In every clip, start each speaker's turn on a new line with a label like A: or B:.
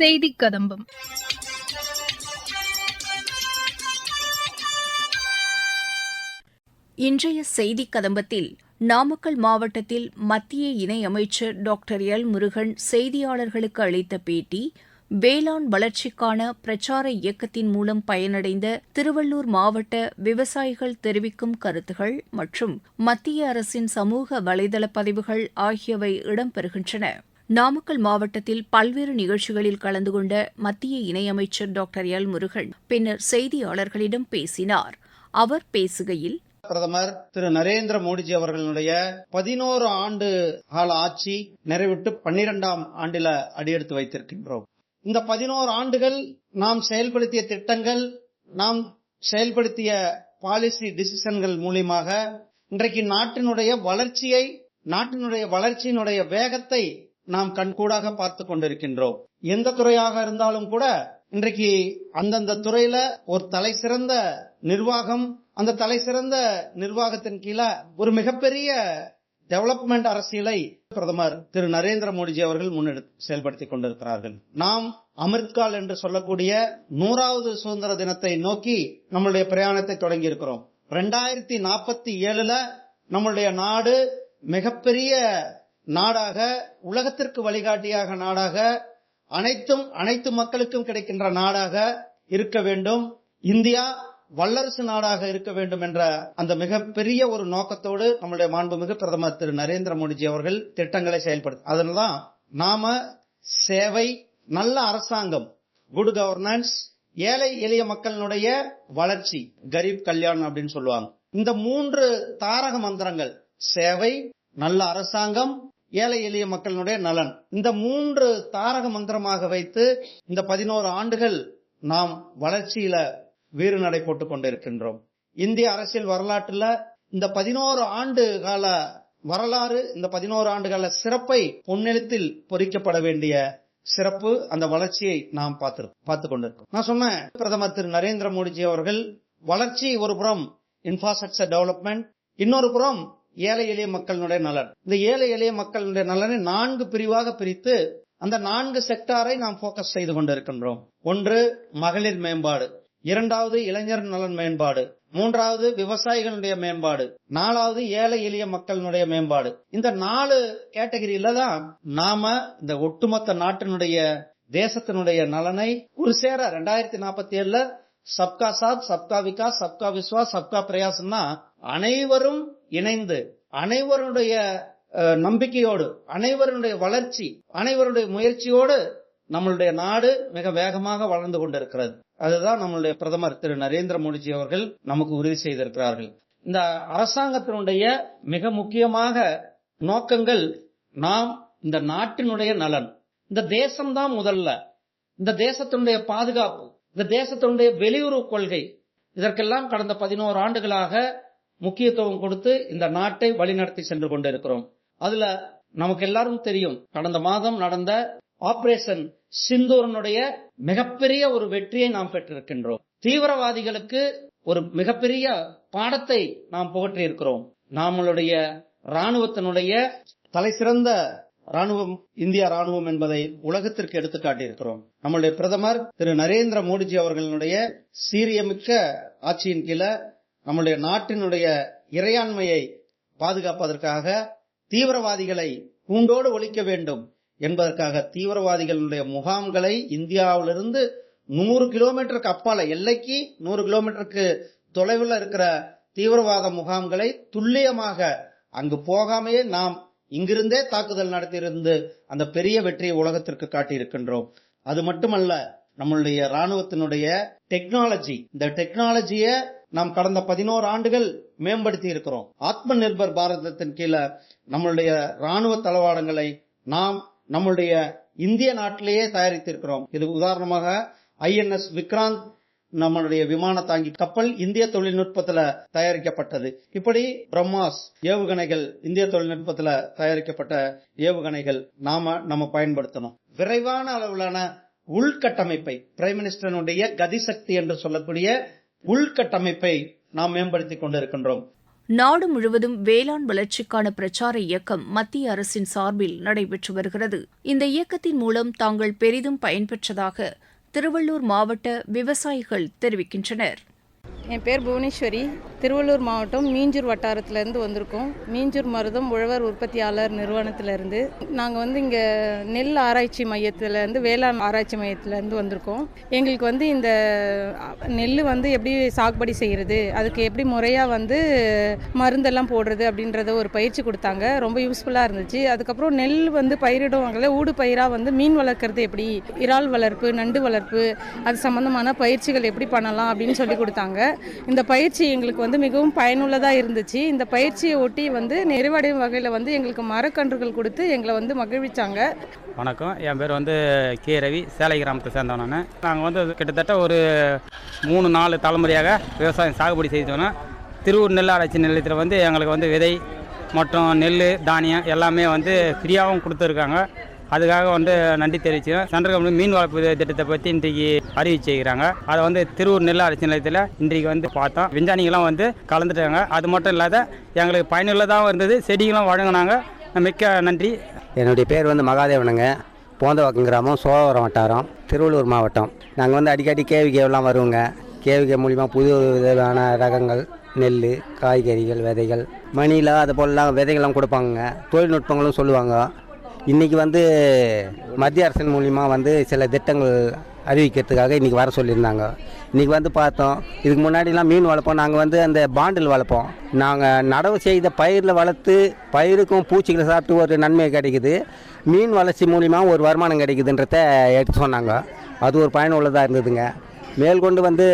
A: செய்தி கதம்பம்.
B: இன்றைய செய்தி கதம்பத்தில் நாமக்கல் மாவட்டத்தில் மத்திய இணையமைச்சர் டாக்டர் எல் முருகன் செய்தியாளர்களுக்கு அளித்த பேட்டி வேளாண் வளர்ச்சிக்கான பிரச்சார இயக்கத்தின் மூலம் பயனடைந்த திருவள்ளூர் மாவட்ட விவசாயிகள் தெரிவிக்கும் கருத்துகள் மற்றும் மத்திய அரசின் சமூக வலைதள பதிவுகள் ஆகியவை இடம்பெறுகின்றன. நாமக்கல் மாவட்டத்தில் பல்வேறு நிகழ்ச்சிகளில் கலந்து கொண்ட மத்திய இணையமைச்சர் டாக்டர் எல் முருகன் பின்னர் செய்தியாளர்களிடம் பேசினார். அவர் பேசுகையில்
C: பிரதமர் திரு நரேந்திர மோடிஜி அவர்களுடைய பதினோரு ஆண்டு கால ஆட்சி நிறைவிட்டு பன்னிரெண்டாம் ஆண்டில அடியெடுத்து வைத்திருக்கின்றோம். இந்த பதினோரு ஆண்டுகள் நாம் செயல்படுத்திய திட்டங்கள் நாம் செயல்படுத்திய பாலிசி டிசிஷன்கள் மூலியமாக இன்றைக்கு நாட்டினுடைய வளர்ச்சியை நாட்டினுடைய வளர்ச்சியினுடைய வேகத்தை நாம் கண்கூடாக பார்த்து கொண்டிருக்கின்றோம். எந்த துறையாக இருந்தாலும் கூட இன்றைக்கு அந்தந்த துறையில ஒரு தலை சிறந்த நிர்வாகம் அந்த தலை சிறந்த நிர்வாகத்தின் கீழே ஒரு மிகப்பெரிய டெவலப்மெண்ட் அரசியலை பிரதமர் திரு நரேந்திர மோடிஜி அவர்கள் முன்னெடுத்து செயல்படுத்திக் கொண்டிருக்கிறார்கள். நாம் அமிர்த்கால் என்று சொல்லக்கூடிய நூறாவது சுதந்திர தினத்தை நோக்கி நம்மளுடைய பிரயாணத்தை தொடங்கி இருக்கிறோம் ரெண்டாயிரத்தி நாற்பத்தி ஏழுல நம்மளுடைய நாடு மிகப்பெரிய நாடாக உலகத்திற்கு வழிகாட்டியாக நாடாக அனைத்தும் அனைத்து மக்களுக்கும் கிடைக்கின்ற நாடாக இருக்க வேண்டும். இந்தியா வல்லரசு நாடாக இருக்க வேண்டும் என்ற அந்த மிகப்பெரிய ஒரு நோக்கத்தோடு நம்முடைய மாண்புமிகு பிரதமர் திரு நரேந்திர மோடிஜி அவர்கள் திட்டங்களை செயல்படுத்த அதனால்தான் நாம சேவை நல்ல அரசாங்கம் குட் கவர்னன்ஸ் ஏழை எளிய மக்களினுடைய வளர்ச்சி கரீப் கல்யாண் அப்படின்னு சொல்லுவாங்க. இந்த மூன்று தாரக மந்திரங்கள் சேவை நல்ல அரசாங்கம் ஏழை எளிய மக்களினுடைய நலன். இந்த மூன்று தாரக மந்திரமாக வைத்து இந்த பதினோரு ஆண்டுகள் நாம் வளர்ச்சியில வீறு நடை போட்டுக் கொண்டிருக்கின்றோம். இந்திய அரசியல் வரலாற்றுல இந்த பதினோரு ஆண்டு கால வரலாறு இந்த பதினோரு ஆண்டு கால சிறப்பை பொன்னெழுத்தில் பொறிக்கப்பட வேண்டிய சிறப்பு அந்த வளர்ச்சியை நாம் பார்த்து பார்த்து கொண்டிருக்கோம். நான் சொன்னேன் பிரதமர் திரு நரேந்திர மோடிஜி அவர்கள் வளர்ச்சி ஒரு புறம் இன்ஃப்ராஸ்ட்ரக்சர் டெவலப்மெண்ட் இன்னொரு புறம் ஏழை எளிய மக்களுடைய நலன். இந்த ஏழை எளிய மக்களுடைய நலனை நான்கு பிரிவாக பிரித்து அந்த நான்கு செக்டாரை நாம் போக்கஸ் செய்து கொண்டிருக்கின்றோம். ஒன்று மகளிர் மேம்பாடு. இரண்டாவது இளைஞர் நலன் மேம்பாடு. மூன்றாவது விவசாயிகளுடைய மேம்பாடு. நாலாவது ஏழை எளிய மக்களினுடைய மேம்பாடு. இந்த நாலு கேட்டகரியில தான் நாம இந்த ஒட்டுமொத்த நாட்டினுடைய தேசத்தினுடைய நலனை ஒரு சேர ரெண்டாயிரத்தி நாற்பத்தி ஏழுல சப்கா சாத் சப்கா விகாஸ் சப்கா விஸ்வாஸ் சப்கா பிரயாசம்னா அனைவரும் இணைந்து அனைவருடைய நம்பிக்கையோடு அனைவருடைய வளர்ச்சி அனைவருடைய முயற்சியோடு நம்மளுடைய நாடு மிக வேகமாக வளர்ந்து கொண்டிருக்கிறது. அதுதான் நம்மளுடைய பிரதமர் திரு. நரேந்திர மோடிஜி அவர்கள் நமக்கு உறுதி செய்திருக்கிறார்கள். இந்த அரசாங்கத்தினுடைய மிக முக்கியமாக நோக்கங்கள் நாம் இந்த நாட்டினுடைய நலன். இந்த தேசம்தான் முதல்ல. இந்த தேசத்தினுடைய பாதுகாப்பு. இந்த தேசத்தினுடைய வெளியுறவு கொள்கை இதற்கெல்லாம் கடந்த பதினோரு ஆண்டுகளாக முக்கியத்துவம் கொடுத்து இந்த நாட்டை வழிநடத்தி சென்று கொண்டிருக்கிறோம். அதுல நமக்கு எல்லாரும் தெரியும் கடந்த மாதம் நடந்த ஆபரேஷன் சிந்தூரனுடைய மிகப்பெரிய ஒரு வெற்றியை நாம் பெற்றிருக்கின்றோம். தீவிரவாதிகளுக்கு ஒரு மிகப்பெரிய பாடத்தை நாம் புகற்றி இருக்கிறோம் நம்மளுடைய ராணுவத்தினுடைய தலை சிறந்த ராணுவம் இந்திய ராணுவம் என்பதை உலகத்திற்கு எடுத்துக்காட்டியிருக்கிறோம் நம்முடைய நம்மளுடைய பிரதமர் திரு. நரேந்திர மோடிஜி அவர்களுடைய சீரியமிக்க ஆட்சியின் கீழே நம்முடைய நாட்டினுடைய இறையாண்மையை பாதுகாப்பதற்காக தீவிரவாதிகளை கூண்டோடு ஒழிக்க வேண்டும் என்பதற்காக தீவிரவாதிகளுடைய முகாம்களை இந்தியாவிலிருந்து நூறு கிலோமீட்டருக்கு அப்பால எல்லைக்கு நூறு கிலோமீட்டருக்கு தொலைவில் இருக்கிற தீவிரவாத முகாம்களை துல்லியமாக அங்கு போகாமையே நாம் இங்கிருந்தே தாக்குதல் நடத்தியிருந்து அந்த பெரிய வெற்றியை உலகத்திற்கு காட்டியிருக்கின்றோம். அது மட்டுமல்ல நம்மளுடைய ராணுவத்தினுடைய டெக்னாலஜி இந்த டெக்னாலஜியை நாம் கடந்த பதினோரு ஆண்டுகள் மேம்படுத்தி இருக்கிறோம் ஆத்ம நிர்பர் பாரதத்தின் கீழே நம்மளுடைய ராணுவ தளவாடங்களை நாம் நம்மளுடைய இந்திய நாட்டிலேயே தயாரித்திருக்கிறோம். இது உதாரணமாக ஐஎன்எஸ் விக்ராந்த் நம்மளுடைய விமான தாங்கி கப்பல் இந்திய தொழில்நுட்பத்துல தயாரிக்கப்பட்டது. இப்படி பிரம்மாஸ் ஏவுகணைகள் இந்திய தொழில்நுட்பத்துல தயாரிக்கப்பட்ட ஏவுகணைகள் நாம நம்ம பயன்படுத்தணும். விரைவான அளவிலான உள்கட்டமைப்பை பிரைம் மினிஸ்டருடைய கதிசக்தி என்று சொல்லக்கூடிய உள்கட்டமைப்பை நாம் மேம்படுத்திக் கொண்டிருக்கின்றோம்.
B: நாடு முழுவதும் வேளாண் வளர்ச்சிக்கான பிரச்சார இயக்கம் மத்திய அரசின் சார்பில் நடைபெற்று வருகிறது. இந்த இயக்கத்தின் மூலம் தாங்கள் பெரிதும் பயன்பெற்றதாக திருவள்ளூர் மாவட்ட விவசாயிகள் தெரிவிக்கின்றனர்.
A: என் பேர் புவனேஸ்வரி. திருவள்ளூர் மாவட்டம் மீஞ்சூர் வட்டாரத்திலேருந்து வந்திருக்கோம். மீஞ்சூர் மருதம் உழவர் உற்பத்தியாளர் நிறுவனத்திலேருந்து. நாங்கள் வந்து இங்கே நெல் ஆராய்ச்சி மையத்திலேருந்து வேளாண் ஆராய்ச்சி மையத்திலேருந்து வந்திருக்கோம். எங்களுக்கு வந்து இந்த நெல் வந்து எப்படி சாகுபடி செய்கிறது அதுக்கு எப்படி முறையாக வந்து மருந்தெல்லாம் போடுறது அப்படின்றத ஒரு பயிற்சி கொடுத்தாங்க. ரொம்ப யூஸ்ஃபுல்லாக இருந்துச்சு. அதுக்கப்புறம் நெல் வந்து பயிரிடுவாங்கல்ல ஊடு பயிராக வந்து மீன் வளர்க்குறது எப்படி இறால் வளர்ப்பு நண்டு வளர்ப்பு அது சம்மந்தமான பயிற்சிகள் எப்படி பண்ணலாம் அப்படின்னு சொல்லி கொடுத்தாங்க. இந்த பயிற்சி எங்களுக்கு வந்து மிகவும் பயனுள்ளதாக இருந்துச்சு. இந்த பயிற்சியை ஒட்டி வந்து நிறைவடையும் வகையில் வந்து எங்களுக்கு மரக்கன்றுகள் கொடுத்து எங்களை வந்து மகிழ்விச்சாங்க.
D: வணக்கம். என் பேர் வந்து கே ரவி. சேலை கிராமத்தை சேர்ந்தவன் நான். நாங்கள் வந்து கிட்டத்தட்ட ஒரு மூணு நாலு தலைமுறையாக விவசாயம் சாகுபடி செய்தோன்னா திருவூர் நெல் ஆராய்ச்சி நிலையத்தில் வந்து எங்களுக்கு வந்து விதை மற்றும் நெல் தானியம் எல்லாமே வந்து ஃப்ரீயாகவும் கொடுத்துருக்காங்க. அதுக்காக வந்து நன்றி தெரிவிச்சுக்கிறேன் சென்ட்ரல் கவர்மெண்ட் மீன் வளர்ப்பு திட்டத்தை பற்றி இன்றைக்கு அறிவிச்சிருக்கிறாங்க அதை வந்து திருவூர் நெல் அரசு நிலையத்தில் இன்றைக்கு வந்து பார்த்தோம். விஞ்ஞானிகளாம் வந்து கலந்துட்டாங்க. அது மட்டும் இல்லாத எங்களுக்கு பயனுள்ளதாகவும் இருந்தது. செடிகளும் வழங்கினாங்க. மிக்க நன்றி.
E: என்னுடைய பேர் வந்து மகாதேவனுங்க. போந்தவாக்கம் கிராமம் சோழவரம் வட்டாரம் திருவள்ளூர் மாவட்டம். நாங்கள் வந்து அடிக்கடி கேவிகேவெல்லாம் வருவோங்க. கேவிகே மூலிமா புது விதமான ரகங்கள் நெல் காய்கறிகள் விதைகள் மணியில் அது போலலாம் விதைகள்லாம் கொடுப்பாங்க தொழில்நுட்பங்களும் சொல்லுவாங்க. இன்றைக்கி வந்து மத்திய அரசின் மூலிமா வந்து சில திட்டங்கள் அறிவிக்கிறதுக்காக இன்றைக்கி வர சொல்லியிருந்தாங்க. இன்றைக்கி வந்து பார்த்தோம் இதுக்கு முன்னாடிலாம் மீன் வளர்ப்போம் நாங்கள் வந்து அந்த பாண்டில் வளர்ப்போம். நாங்கள் நடவு செய்த பயிரில் வளர்த்து பயிருக்கும் பூச்சிகளை சாப்பிட்டு ஒரு நன்மை கிடைக்குது. மீன் வளர்ச்சி மூலிமா ஒரு வருமானம் கிடைக்குதுன்றத எடுத்து சொன்னாங்க. அது ஒரு பயனுள்ளதாக இருந்ததுங்க. மேற்கொண்டு வந்து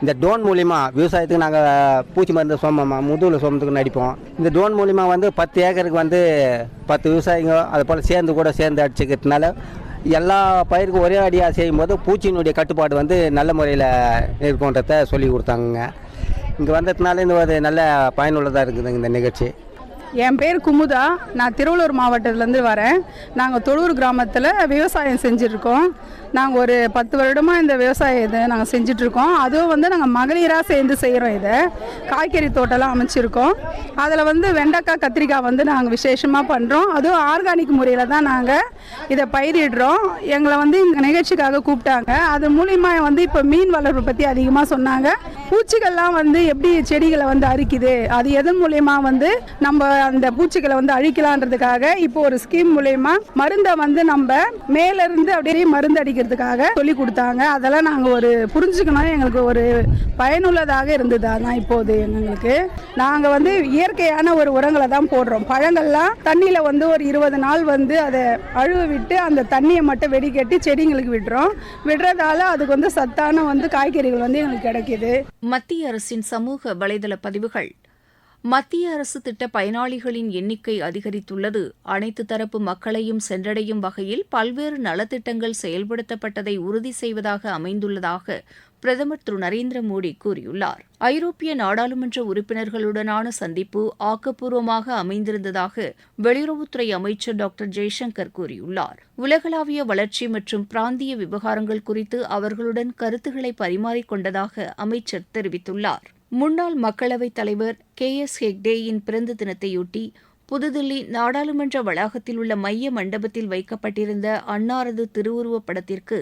E: இந்த ட்ரோன் மூலிமா விவசாயத்துக்கு நாங்கள் பூச்சி மருந்து சோமமா முதுகில் சோமத்துக்கு நடிப்போம். இந்த ட்ரோன் மூலிமா வந்து பத்து ஏக்கருக்கு வந்து பத்து விவசாயிங்க அது போல் சேர்ந்து கூட சேர்ந்து அடிச்சுக்கிறதுனால எல்லா பயிருக்கும் ஒரே அடியாக செய்யும்போது பூச்சியினுடைய கட்டுப்பாடு வந்து நல்ல முறையில் இருக்குன்றத சொல்லி கொடுத்தாங்க இங்கே வந்ததுனால இந்த ஒரு நல்ல பயனுள்ளதாக இருக்குதுங்க இந்த நிகழ்ச்சி.
F: என் பேர் குமுதா. நான் திருவள்ளூர் மாவட்டத்துலேருந்து வரேன். நாங்கள் தொழூர் கிராமத்தில் விவசாயம் செஞ்சுருக்கோம் நாங்கள் ஒரு பத்து வருடமாக இந்த விவசாயம் இதை நாங்கள் செஞ்சிட்ருக்கோம். அதுவும் வந்து நாங்கள் மகளிராக சேர்ந்து செய்கிறோம் இதை. காய்கறி தோட்டம்லாம் அமைச்சிருக்கோம். அதில் வந்து வெண்டைக்காய் கத்திரிக்காய் வந்து நாங்கள் விசேஷமாக பண்ணுறோம் அதுவும் ஆர்கானிக் முறையில் தான் நாங்கள் இதை பயிரிடுறோம். எங்களை வந்து இந்த நிகழ்ச்சிக்காக கூப்பிட்டாங்க அது மூலிமா வந்து இப்போ மீன் வளர்ப்பு பற்றி அதிகமாக சொன்னாங்க. பூச்சிகள்லாம் வந்து எப்படி செடிகளை வந்து அரிக்குது? அது எதன் மூலயமா வந்து நம்ம அந்த பூச்சிகளை வந்து அழிக்கலான்றதுக்காக இப்போ ஒரு ஸ்கீம் மூலயமா மருந்தை வந்து நம்ம மேல இருந்து அப்படியே மருந்து அடிக்கிறதுக்காக சொல்லி கொடுத்தாங்க. அதெல்லாம் நாங்கள் ஒரு புரிஞ்சுக்கணும். எங்களுக்கு ஒரு பயனுள்ளதாக இருந்தது. அதான் இப்போது எங்களுக்கு. நாங்கள் வந்து இயற்கையான ஒரு உரங்களை தான் போடுறோம். பழங்கள்லாம் தண்ணியில் வந்து ஒரு இருபது நாள் வந்து அதை அழுவ விட்டு அந்த தண்ணியை மட்டும் வெடிக்கட்டி செடிங்களுக்கு விடுறோம். விடுறதால அதுக்கு வந்து சத்தான வந்து காய்கறிகள் வந்து எங்களுக்கு கிடைக்கிது.
B: மத்திய அரசின் சமூக வலைதள பதிவுகள். மத்திய அரசு திட்ட பயனாளிகளின் எண்ணிக்கை அதிகரித்துள்ளது. அனைத்து தரப்பு மக்களையும் சென்றடையும் வகையில் பல்வேறு நலத்திட்டங்கள் செயல்படுத்தப்பட்டதை உறுதி செய்வதாக அமைந்துள்ளதாக பிரதமர் திரு நரேந்திர மோடி கூறியுள்ளார். ஐரோப்பிய நாடாளுமன்ற உறுப்பினர்களுடனான சந்திப்பு ஆக்கப்பூர்வமாக அமைந்திருந்ததாக வெளியுறவுத்துறை அமைச்சர் டாக்டர் ஜெய்சங்கர் கூறியுள்ளார். உலகளாவிய வளர்ச்சி மற்றும் பிராந்திய விவகாரங்கள் குறித்து அவர்களுடன் கருத்துக்களை பரிமாறிக்கொண்டதாக அமைச்சர் தெரிவித்துள்ளார். முன்னாள் மக்களவைத் தலைவர் கே எஸ் ஹெக்டேயின் பிறந்த தினத்தையொட்டி புதுதில்லி நாடாளுமன்ற வளாகத்தில் உள்ள மைய மண்டபத்தில் வைக்கப்பட்டிருந்த அன்னாரது திருவுருவப் படத்திற்கு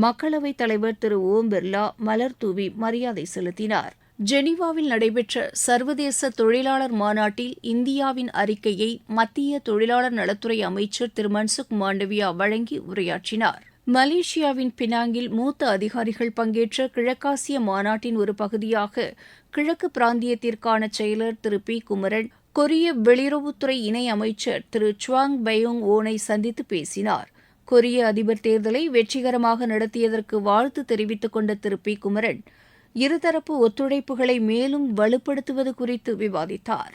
B: மக்களவைத் தலைவர் திரு ஓம் பிர்லா மலர் தூவி மரியாதை செலுத்தினார். ஜெனீவாவில் நடைபெற்ற சர்வதேச தொழிலாளர் மாநாட்டில் இந்தியாவின் அறிக்கையை மத்திய தொழிலாளர் நலத்துறை அமைச்சர் திரு மன்சுக் மாண்டவியா வழங்கி உரையாற்றினார். மலேசியாவின் பினாங்கில் மூத்த அதிகாரிகள் பங்கேற்ற கிழக்காசிய மாநாட்டின் ஒரு பகுதியாக கிழக்கு பிராந்தியத்திற்கான செயலர் திரு பி. குமரன் கொரிய வெளியுறவுத்துறை இணை அமைச்சர் திரு சுவாங் பயோங் ஓனை சந்தித்து பேசினார். கொரிய அதிபர் தேர்தலை வெற்றிகரமாக நடத்தியதற்கு வாழ்த்து தெரிவித்துக் கொண்ட திரு பி. குமரன் இருதரப்பு ஒத்துழைப்புகளை மேலும் வலுப்படுத்துவது குறித்து விவாதித்தார்.